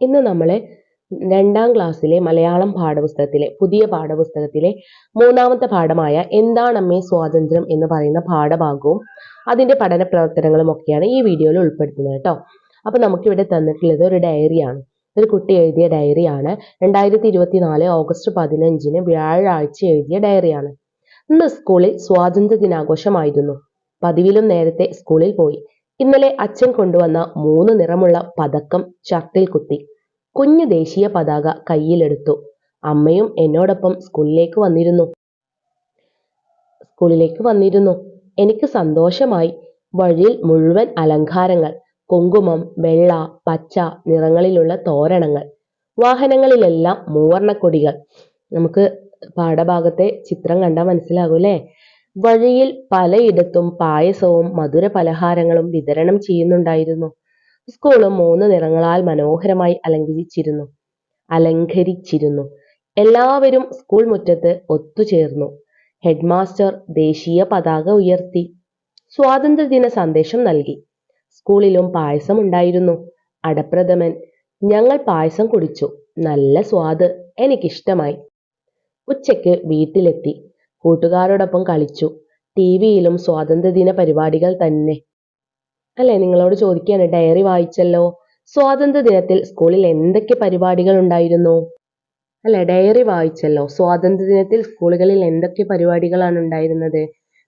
ഇന്ന് നമ്മൾ രണ്ടാം ക്ലാസ്സിലെ മലയാളം പാഠപുസ്തകത്തിലെ പുതിയ പാഠപുസ്തകത്തിലെ മൂന്നാമത്തെ പാഠമായ എന്താണ് അമ്മേ സ്വാതന്ത്ര്യം എന്ന് പറയുന്ന പാഠഭാഗവും അതിന്റെ പഠന പ്രവർത്തനങ്ങളും ഒക്കെയാണ് ഈ വീഡിയോയിൽ ഉൾപ്പെടുത്തുന്നത് കേട്ടോ. അപ്പോൾ നമുക്കിവിടെ തന്നിട്ടുള്ളത് ഒരു ഡയറിയാണ് ഒരു കുട്ടി എഴുതിയ ഡയറിയാണ് രണ്ടായിരത്തി ഇരുപത്തി നാല് ഓഗസ്റ്റ് പതിനഞ്ചിന് വ്യാഴാഴ്ച എഴുതിയ ഡയറിയാണ് ഇന്ന് സ്കൂളിൽ സ്വാതന്ത്ര്യ ദിനാഘോഷമായിരുന്നു പതിവിലും നേരത്തെ സ്കൂളിൽ പോയി. ഇന്നലെ അച്ഛൻ കൊണ്ടുവന്ന മൂന്ന് നിറമുള്ള പതക്കം ഷർട്ടിൽ കുത്തി. കുഞ്ഞു ദേശീയ പതാക കയ്യിലെടുത്തു. അമ്മയും എന്നോടൊപ്പം സ്കൂളിലേക്ക് വന്നിരുന്നു. സ്കൂളിലേക്ക് വന്നിരുന്നു. എനിക്ക് സന്തോഷമായി. വഴിയിൽ മുഴുവൻ അലങ്കാരങ്ങൾ കുങ്കുമം വെള്ള പച്ച നിറങ്ങളിലുള്ള തോരണങ്ങൾ വാഹനങ്ങളിലെല്ലാം മൂവർണക്കൊടികൾ നമുക്ക് പാഠഭാഗത്തെ ചിത്രം കണ്ടാൽ മനസ്സിലാകും അല്ലേ? വഴിയിൽ പലയിടത്തും പായസവും മധുര പലഹാരങ്ങളും വിതരണം ചെയ്യുന്നുണ്ടായിരുന്നു. സ്കൂളും മൂന്ന് നിറങ്ങളാൽ മനോഹരമായി അലങ്കരിച്ചിരുന്നു. അലങ്കരിച്ചിരുന്നു. എല്ലാവരും സ്കൂൾ മുറ്റത്ത് ഒത്തുചേർന്നു. ഹെഡ്മാസ്റ്റർ ദേശീയ പതാക ഉയർത്തി. സ്വാതന്ത്ര്യദിന സന്ദേശം നൽകി. സ്കൂളിലും പായസം ഉണ്ടായിരുന്നു. അടപ്രഥമൻ ഞങ്ങൾ പായസം കുടിച്ചു. നല്ല സ്വാദ്. എനിക്കിഷ്ടമായി. ഉച്ചയ്ക്ക് വീട്ടിലെത്തി. കൂട്ടുകാരോടൊപ്പം കളിച്ചു. ടി വിയിലും സ്വാതന്ത്ര്യദിന പരിപാടികൾ തന്നെ. അല്ലെ? നിങ്ങളോട് ചോദിക്കാണ് ഡയറി വായിച്ചല്ലോ. സ്വാതന്ത്ര്യ ദിനത്തിൽ സ്കൂളിൽ എന്തൊക്കെ പരിപാടികൾ ഉണ്ടായിരുന്നു? അല്ലെ? ഡയറി വായിച്ചല്ലോ. സ്വാതന്ത്ര്യ ദിനത്തിൽ സ്കൂളുകളിൽ എന്തൊക്കെ പരിപാടികളാണ് ഉണ്ടായിരുന്നത്?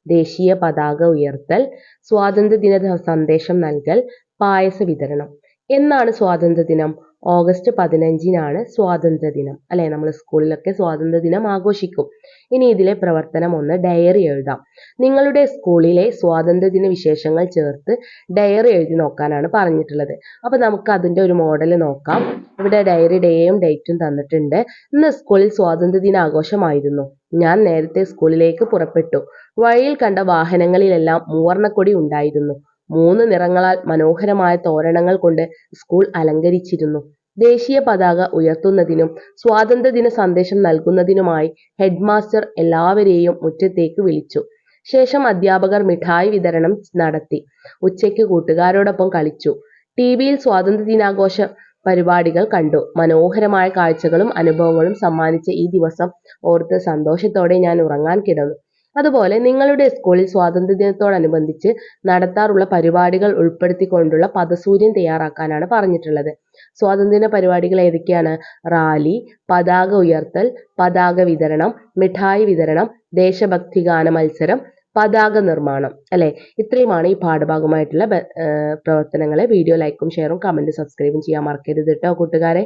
ദേശീയ പതാക ഉയർത്തൽ സ്വാതന്ത്ര്യ ദിന സന്ദേശം നൽകൽ പായസ വിതരണം. എന്നാണ് സ്വാതന്ത്ര്യ ദിനം ഓഗസ്റ്റ് പതിനഞ്ചിനാണ് സ്വാതന്ത്ര്യ ദിനം അല്ലെ? നമ്മൾ സ്കൂളിലൊക്കെ സ്വാതന്ത്ര്യ ദിനം ആഘോഷിക്കും. ഇനി ഇതിലെ പ്രവർത്തനം ഒന്ന് ഡയറി എഴുതാം. നിങ്ങളുടെ സ്കൂളിലെ സ്വാതന്ത്ര്യദിന വിശേഷങ്ങൾ ചേർത്ത് ഡയറി എഴുതി നോക്കാനാണ് പറഞ്ഞിട്ടുള്ളത്. അപ്പോൾ നമുക്ക് അതിന്റെ ഒരു മോഡൽ നോക്കാം. ഇവിടെ ഡയറി ഡേയും ഡേറ്റും തന്നിട്ടുണ്ട്. ഇന്ന് സ്കൂളിൽ സ്വാതന്ത്ര്യദിന ആഘോഷമായിരുന്നു ഞാൻ നേരത്തെ സ്കൂളിലേക്ക് പുറപ്പെട്ടു. വഴിയിൽ കണ്ട വാഹനങ്ങളിലെല്ലാം മൂവർണക്കൊടി ഉണ്ടായിരുന്നു. മൂന്ന് നിറങ്ങളാൽ മനോഹരമായ തോരണങ്ങൾ കൊണ്ട് സ്കൂൾ അലങ്കരിച്ചിരുന്നു. ദേശീയ പതാക ഉയർത്തുന്നതിനും സ്വാതന്ത്ര്യദിന സന്ദേശം നൽകുന്നതിനുമായി ഹെഡ്മാസ്റ്റർ എല്ലാവരെയും മുറ്റത്തേക്ക് വിളിച്ചു. ശേഷം അധ്യാപകർ മിഠായി വിതരണം നടത്തി. ഉച്ചയ്ക്ക് കൂട്ടുകാരോടൊപ്പം കളിച്ചു. ടി വിയിൽ സ്വാതന്ത്ര്യദിനാഘോഷ പരിപാടികൾ കണ്ടു. മനോഹരമായ കാഴ്ചകളും അനുഭവങ്ങളും സമ്മാനിച്ച ഈ ദിവസം ഓർത്ത് സന്തോഷത്തോടെ ഞാൻ ഉറങ്ങാൻ കിടന്നു. അതുപോലെ നിങ്ങളുടെ സ്കൂളിൽ സ്വാതന്ത്ര്യദിനത്തോടനുബന്ധിച്ച് നടത്താറുള്ള പരിപാടികൾ ഉൾപ്പെടുത്തിക്കൊണ്ടുള്ള പദസൂര്യൻ തയ്യാറാക്കാനാണ് പറഞ്ഞിട്ടുള്ളത്. സ്വാതന്ത്ര്യദിന പരിപാടികൾ ഏതൊക്കെയാണ്? റാലി പതാക ഉയർത്തൽ പതാക വിതരണം മിഠായി വിതരണം ദേശഭക്തി ഗാന മത്സരം പതാക നിർമ്മാണം അല്ലെ? ഇത്രയുമാണ് ഈ പാഠഭാഗമായിട്ടുള്ള പ്രവർത്തനങ്ങളെ. വീഡിയോ ലൈക്കും ഷെയറും കമന്റ് സബ്സ്ക്രൈബും ചെയ്യാൻ മറക്കരുത് കേട്ടോ കൂട്ടുകാരെ.